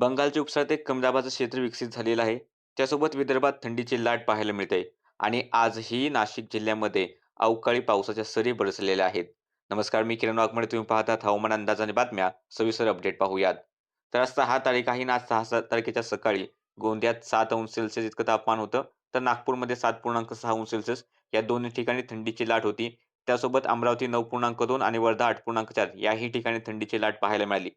बंगालच्या उपसात एक कमी दाबाचं क्षेत्र विकसित झालेलं आहे. त्यासोबत विदर्भात थंडीची लाट पाहायला मिळते आणि आजही नाशिक जिल्ह्यामध्ये अवकाळी पावसाच्या सरी बरसलेल्या आहेत. नमस्कार, मी किरण वाघमारे. तुम्ही पाहतात हवामान अंदाज आणि बातम्या. सविस्तर अपडेट पाहूयात. तर आज 6 तारीख आहे आणि आज 6 तारखेच्या सकाळी गोंदियात सात अंश सेल्सिअस इतकं तापमान होतं. तर नागपूरमध्ये 7.6 अंश सेल्सिअस या दोन्ही ठिकाणी थंडीची लाट होती. त्यासोबत अमरावती 9.2 आणि वर्धा 8.4 याही ठिकाणी थंडीची लाट पाहायला मिळाली.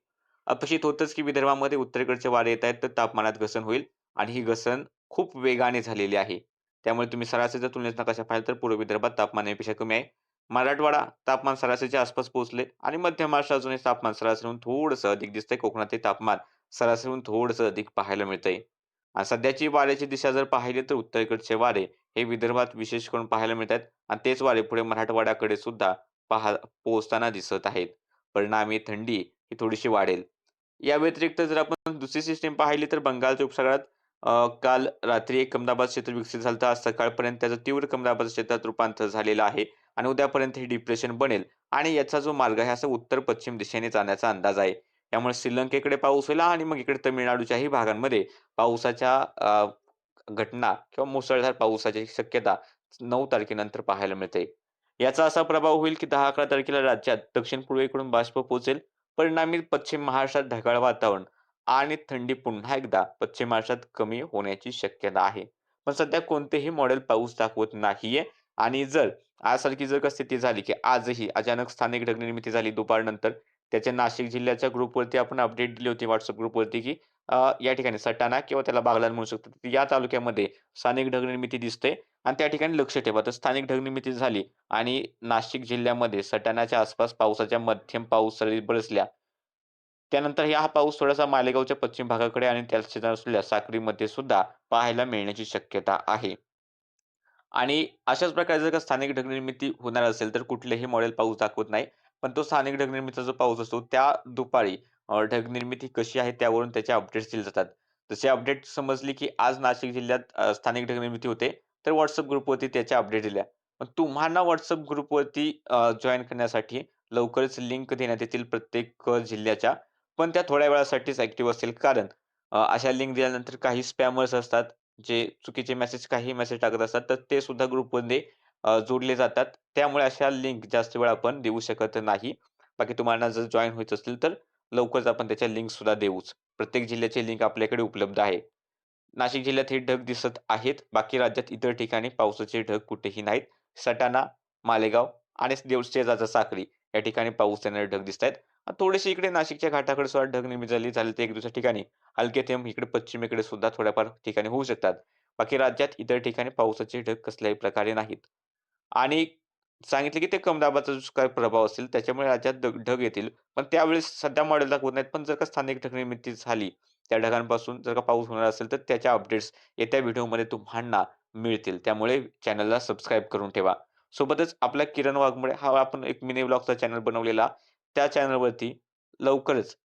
अपेक्षित होतंच की विदर्भामध्ये उत्तरेकडचे वारे येत आहेत तर तापमानात घसरण होईल आणि ही घसरण खूप वेगाने झालेली आहे. त्यामुळे तुम्ही सरासरीच्या तुलनेत नकाशा पाहिलं तर पूर्व विदर्भात तापमान यापेक्षा कमी आहे. मराठवाडा तापमान सरासरीच्या आसपास पोहोचले आणि मध्य महाराष्ट्र अजूनही तापमान सरासरीहून थोडंसं अधिक दिसतंय. कोकणातही तापमान सरासरीहून थोडंसं अधिक पाहायला मिळतंय. आणि सध्याची वाऱ्याची दिशा जर पाहिली तर उत्तरेकडचे वारे हे विदर्भात विशेष करून पाहायला मिळतात आणि तेच वारे पुढे मराठवाड्याकडे सुद्धा पाहा पोहोचताना दिसत आहेत. परिणामी थंडी ही थोडीशी वाढेल. या व्यतिरिक्त जर आपण दुसरी सिस्टीम पाहिली तर बंगालच्या उपसागरात काल रात्री एक कमदाबाद क्षेत्र विकसित झालं आज सकाळपर्यंत त्याचं तीव्र कमदाबाद क्षेत्रात रूपांतर झालेलं आहे आणि उद्यापर्यंत हे डिप्रेशन बनेल आणि याचा जो मार्ग आहे असा उत्तर-पश्चिम दिशेने जाण्याचा अंदाज आहे. त्यामुळे श्रीलंकेकडे पाऊस होईल आणि मग इकडे तमिळनाडूच्याही भागांमध्ये पावसाच्या घटना किंवा मुसळधार पावसाची शक्यता नऊ तारखेनंतर पाहायला मिळते. याचा असा प्रभाव होईल की दहा अकरा तारखेला राज्यात दक्षिण-पूर्वेकडून बाष्प पोहोचेल. परिणामी पश्चिम महाराष्ट्रात ढगाळ वातावरण आणि थंडी पुन्हा एकदा पश्चिम महाराष्ट्रात कमी होण्याची शक्यता आहे. पण सध्या कोणतेही मॉडेल पाऊस दाखवत नाहीये आणि जर आजसारखी जर का स्थिती झाली की आजही अचानक स्थानिक ढगनिर्मिती झाली दुपारनंतर त्याच्या नाशिक जिल्ह्याच्या ग्रुपवरती आपण अपडेट दिली होती व्हॉट्सअप ग्रुपवरती की या ठिकाणी सटाणा किंवा त्याला बागलान म्हणू शकतो. या तालुक्यामध्ये स्थानिक ढगनिर्मिती दिसते आणि त्या ठिकाणी लक्ष ठेवा. तर स्थानिक ढगनिर्मिती झाली आणि नाशिक जिल्ह्यामध्ये सटाणाच्या आसपास पावसाच्या मध्यम पाऊस सरी बरसल्या. त्यानंतर हा पाऊस थोडासा मालेगावच्या पश्चिम भागाकडे आणि त्या शेजारी असलेल्या साक्रीमध्ये सुद्धा पाहायला मिळण्याची शक्यता आहे. आणि अशाच प्रकारे जर का स्थानिक ढगनिर्मिती होणार असेल तर कुठलेही मॉडेल पाऊस दाखवत नाही. पण तो स्थानिक ढगनिर्मितीचा जो पाऊस असतो त्या दुपारी ढगनिर्मिती कशी आहे त्यावरून त्याचे अपडेट्स दिले जातात. तसे अपडेट समजली की आज नाशिक जिल्ह्यात स्थानिक ढगनिर्मिती होते तर व्हॉट्सअप ग्रुपवरती त्याच्या अपडेट दिल्या. पण तुम्हाला व्हॉट्सअप ग्रुपवरती जॉईन जॉइन करण्यासाठी लवकरच लिंक देण्यात येतील प्रत्येक जिल्ह्याच्या. पण त्या थोड्या वेळासाठीच ऍक्टिव्ह असतील कारण अशा लिंक दिल्यानंतर काही स्पॅमर्स असतात जे चुकीचे मेसेज काही मेसेज टाकत असतात तर ते सुद्धा ग्रुपमध्ये जोडले जातात. त्यामुळे अशा लिंक जास्त वेळ आपण देऊ शकत नाही. बाकी तुम्हाला जर जॉईन व्हायचं असेल तर लवकरच आपण त्याच्या लिंक सुद्धा देऊच. प्रत्येक जिल्ह्याची लिंक आपल्याकडे उपलब्ध आहे. नाशिक जिल्ह्यात हे ढग दिसत आहेत. बाकी राज्यात इतर ठिकाणी पावसाचे ढग कुठेही नाहीत. सटाणा, मालेगाव आणि देवशेजाचा शेजारचा या ठिकाणी पाऊस येणारे ढग दिसत आहेत थोडेसे इकडे नाशिकच्या घाटाकडे सुद्धा ढग निर्मिती झाली झाली तर एक दुसऱ्या ठिकाणी हलके थेंब इकडे पश्चिमेकडे सुद्धा थोड्याफार ठिकाणी होऊ शकतात. बाकी राज्यात इतर ठिकाणी पावसाचे ढग कसल्याही प्रकारे नाहीत. आणि सांगितले की ते कम दाबाचा जो काय प्रभाव असेल त्याच्यामुळे राज्यात ढग ढग येतील. पण त्यावेळेस सध्या मॉडेल दाखवत नाहीत. पण जर का स्थानिक ढग निर्मिती झाली, त्या ढगांपासून जर का पाऊस होणार असेल तर त्याच्या अपडेट्स येत्या व्हिडिओमध्ये तुम्हाला मिळतील. त्यामुळे चॅनलला सबस्क्राईब करून ठेवा. सोबतच आपला किरण वाघमुळे हा आपण एक मिनी ब्लॉगचा चॅनल बनवलेला. त्या चॅनलवरती लवकरच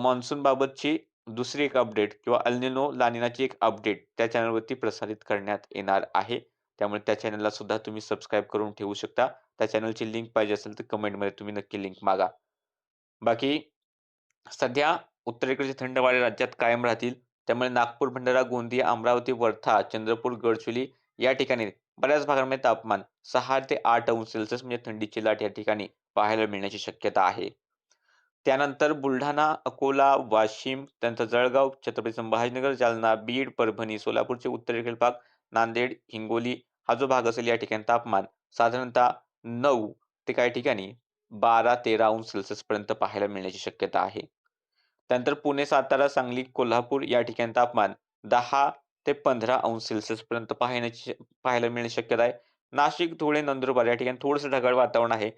मान्सून बाबतची दुसरी एक अपडेट किंवा अल्निनो लानिनाची एक अपडेट त्या चॅनलवरती प्रसारित करण्यात येणार आहे. त्यामुळे त्या चॅनलला सुद्धा तुम्ही सबस्क्राईब करून ठेवू शकता. त्या चॅनलची लिंक पाहिजे असेल तर कमेंटमध्ये तुम्ही नक्की लिंक मागा. बाकी सध्या उत्तरेकडचे थंड वारे राज्यात कायम राहतील. त्यामुळे नागपूर, भंडारा, गोंदिया, अमरावती, वर्धा, चंद्रपूर, गडचिरोली या ठिकाणी बऱ्याच भागांमध्ये तापमान सहा ते आठ अंश सेल्सिअस म्हणजे थंडीची लाट या ठिकाणी पाहायला मिळण्याची शक्यता आहे. त्यानंतर बुलढाणा, अकोला, वाशिम, त्यानंतर जळगाव, छत्रपती संभाजीनगर, जालना, बीड, परभणी, सोलापूरचे उत्तरेकडील भाग, नांदेड, हिंगोली हा जो भाग असेल या ठिकाणी तापमान साधारणतः नऊ ते काही ठिकाणी 12-13 अंश सेल्सिअस पर्यंत पाहायला मिळण्याची शक्यता आहे. त्यानंतर पुणे, सातारा, सांगली, कोल्हापूर या ठिकाणी तापमान दहा ते 15 अंश सेल्सिअस पर्यंत पाहण्याची पाहायला मिळण्याची शक्यता आहे. नाशिक, धुळे, नंदुरबार या ठिकाणी थोडंसं ढगाळ वातावरण आहे.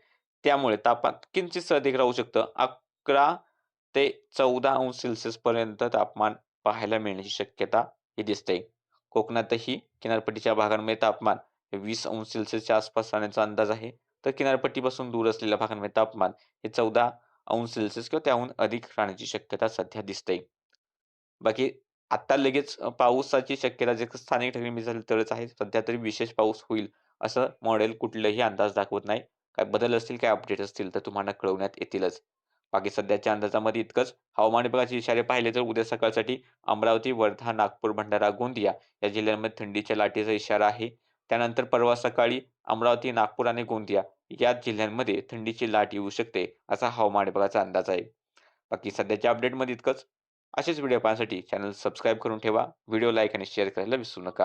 त्यामुळे तापमान किंचित अधिक राहू शकतं. 11 ते 14 अंश सेल्सिअस पर्यंत तापमान पाहायला मिळण्याची शक्यता ही दिसते. कोकणातही किनारपट्टीच्या भागांमध्ये तापमान वीस अंश सेल्सिअसच्या आसपास राहण्याचा अंदाज आहे. तर किनारपट्टीपासून दूर असलेल्या भागांमध्ये तापमान हे 14 अंश सेल्सिअस किंवा त्याहून अधिक राहण्याची शक्यता सध्या दिसते. बाकी आता लगेच पाऊसाची पावसाची शक्यता जे स्थानिक ठिकाणी झाली तरच आहे. सध्या तरी विशेष पाऊस होईल असं मॉडेल कुठलंही अंदाज दाखवत नाही. काय बदल असतील, काय अपडेट असतील तर तुम्हाला कळवण्यात येतीलच. बाकी सध्याच्या अंदाजामध्ये इतकंच. हवामान विभागाचे इशारे पाहिले तर उद्या सकाळसाठी अमरावती, वर्धा, नागपूर, भंडारा, गोंदिया या जिल्ह्यांमध्ये थंडीच्या लाटेचा इशारा आहे. त्यानंतर परवा सकाळी अमरावती, नागपूर आणि गोंदिया या जिल्ह्यांमध्ये थंडीची लाट येऊ शकते, असा हवामान विभागाचा अंदाज आहे. बाकी सध्याच्या अपडेटमध्ये इतकंच. असेच व्हिडिओ पाहण्यासाठी चॅनल सबस्क्राईब करून ठेवा. व्हिडिओ लाईक आणि शेअर करायला विसरू नका.